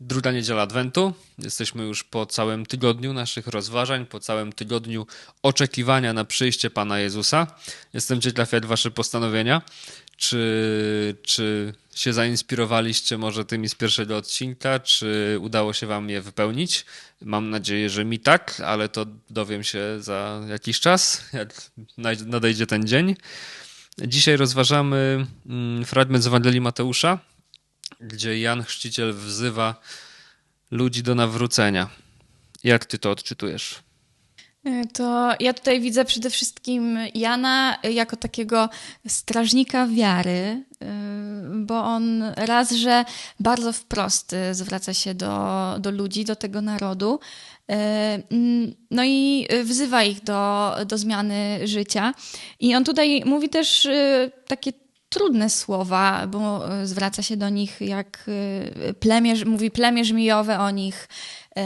Druga niedziela Adwentu. Jesteśmy już po całym tygodniu naszych rozważań, po całym tygodniu oczekiwania na przyjście Pana Jezusa. Jestem ciekaw, jak Wasze postanowienia. Czy, czy się zainspirowaliście może tymi z pierwszego odcinka? Czy udało się Wam je wypełnić? Mam nadzieję, że mi tak, ale to dowiem się za jakiś czas, jak nadejdzie ten dzień. Dzisiaj rozważamy mm, fragment z Ewangelii Mateusza, gdzie Jan Chrzciciel wzywa ludzi do nawrócenia. Jak ty to odczytujesz? To ja tutaj widzę przede wszystkim Jana jako takiego strażnika wiary, bo on raz, że bardzo wprost zwraca się do, do ludzi, do tego narodu, no i wzywa ich do, do zmiany życia. I on tutaj mówi też takie trudne słowa, bo e, zwraca się do nich jak e, plemię, mówi plemię żmijowe o nich e,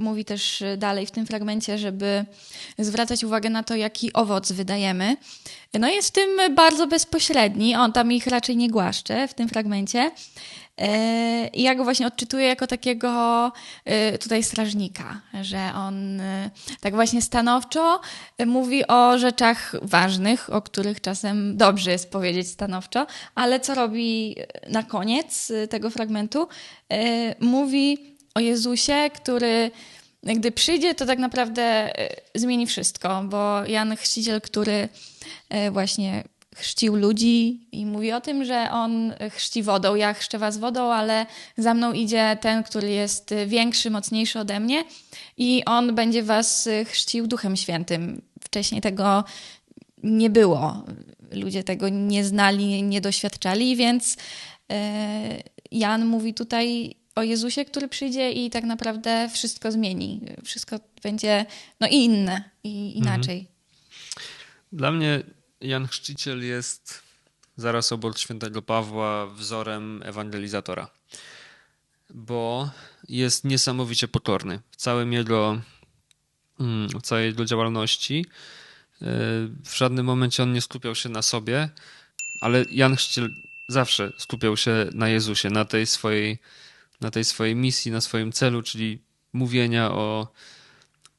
mówi też dalej w tym fragmencie, żeby zwracać uwagę na to, jaki owoc wydajemy. No jest w tym bardzo bezpośredni, on tam ich raczej nie głaszcze w tym fragmencie. E, I ja go właśnie odczytuję jako takiego e, tutaj strażnika, że on e, tak właśnie stanowczo mówi o rzeczach ważnych, o których czasem dobrze jest powiedzieć stanowczo, ale co robi na koniec tego fragmentu? Mówi o Jezusie, który gdy przyjdzie, to tak naprawdę zmieni wszystko, bo Jan Chrzciciel, który właśnie chrzcił ludzi i mówi o tym, że on chrzci wodą. Ja chrzczę was wodą, ale za mną idzie ten, który jest większy, mocniejszy ode mnie i on będzie was chrzcił Duchem Świętym. Wcześniej tego nie było. Ludzie tego nie znali, nie doświadczali, więc e, Jan mówi tutaj o Jezusie, który przyjdzie i tak naprawdę wszystko zmieni. Wszystko będzie no inne i inaczej. Mhm. Dla mnie Jan Chrzciciel jest zaraz obok świętego Pawła wzorem ewangelizatora, bo jest niesamowicie pokorny w całym jego, mm, w całej jego działalności. E, w żadnym momencie on nie skupiał się na sobie, ale Jan Chrzciciel zawsze skupiał się na Jezusie, na tej swojej, na tej swojej misji, na swoim celu, czyli mówienia o,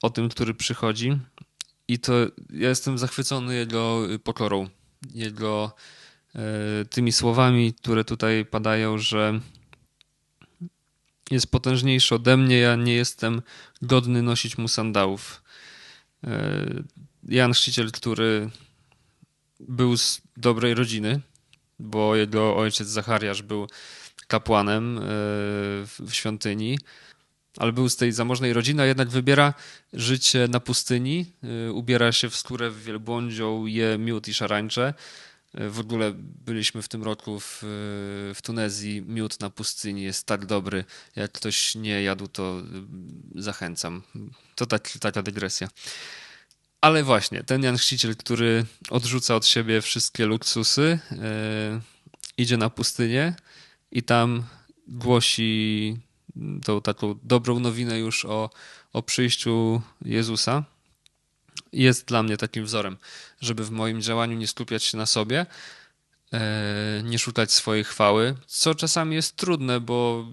o tym, który przychodzi. I to ja jestem zachwycony jego pokorą, jego e, tymi słowami, które tutaj padają, że jest potężniejszy ode mnie, ja nie jestem godny nosić mu sandałów. E, Jan Chrzciciel, który był z dobrej rodziny, bo jego ojciec Zachariasz był kapłanem e, w świątyni, ale był z tej zamożnej rodziny, a jednak wybiera życie na pustyni, y, ubiera się w skórę wielbłądzią, je miód i szarańcze. Y, w ogóle byliśmy w tym roku w, w Tunezji. Miód na pustyni jest tak dobry. Jak ktoś nie jadł, to zachęcam. To tak, taka dygresja. Ale właśnie, ten Jan Chrzciciel, który odrzuca od siebie wszystkie luksusy, idzie na pustynię i tam głosi tą taką dobrą nowinę już o, o przyjściu Jezusa, jest dla mnie takim wzorem, żeby w moim działaniu nie skupiać się na sobie, e, nie szukać swojej chwały, co czasami jest trudne, bo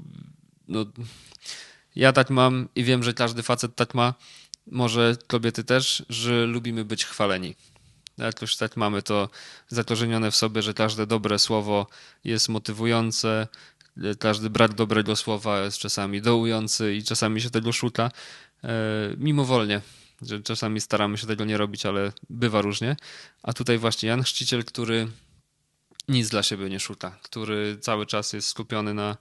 no, ja tak mam i wiem, że każdy facet tak ma, może kobiety też, że lubimy być chwaleni. Jakoś tak mamy to zakorzenione w sobie, że każde dobre słowo jest motywujące, każdy brak dobrego słowa jest czasami dołujący i czasami się tego szuka e, mimowolnie. Że czasami staramy się tego nie robić, ale bywa różnie. A tutaj właśnie Jan Chrzciciel, który nic dla siebie nie szuka, który cały czas jest skupiony na,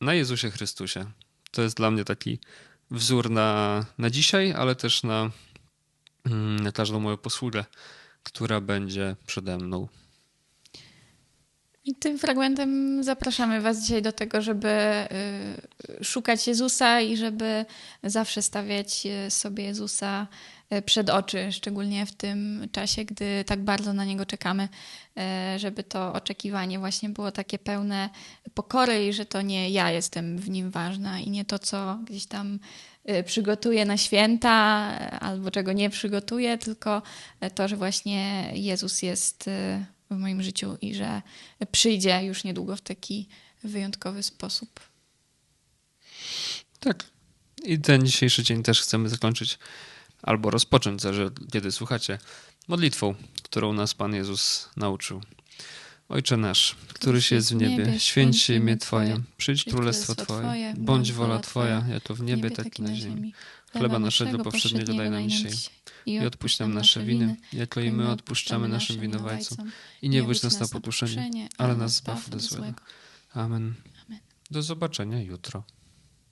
na Jezusie Chrystusie. To jest dla mnie taki wzór na, na dzisiaj, ale też na, na każdą moją posługę, która będzie przede mną. I tym fragmentem zapraszamy Was dzisiaj do tego, żeby y, szukać Jezusa i żeby zawsze stawiać y, sobie Jezusa y, przed oczy, szczególnie w tym czasie, gdy tak bardzo na Niego czekamy, żeby to oczekiwanie właśnie było takie pełne pokory i że to nie ja jestem w nim ważna i nie to, co gdzieś tam przygotuję na święta albo czego nie przygotuję, tylko to, że właśnie Jezus jest w moim życiu i że przyjdzie już niedługo w taki wyjątkowy sposób. Tak. I ten dzisiejszy dzień też chcemy zakończyć albo rozpocząć, zależy kiedy słuchacie, modlitwą, którą nas Pan Jezus nauczył. Ojcze nasz, któryś jest w niebie, święć się imię Twoje, przyjdź królestwo Twoje, bądź wola Twoja, jako w niebie, tak i na ziemi. Chleba naszego powszedniego daj nam dzisiaj i odpuść nam nasze winy, jako i my odpuszczamy naszym winowajcom. I nie wódź nas na pokuszenie, ale nas zbaw od złego. Amen. Do zobaczenia jutro.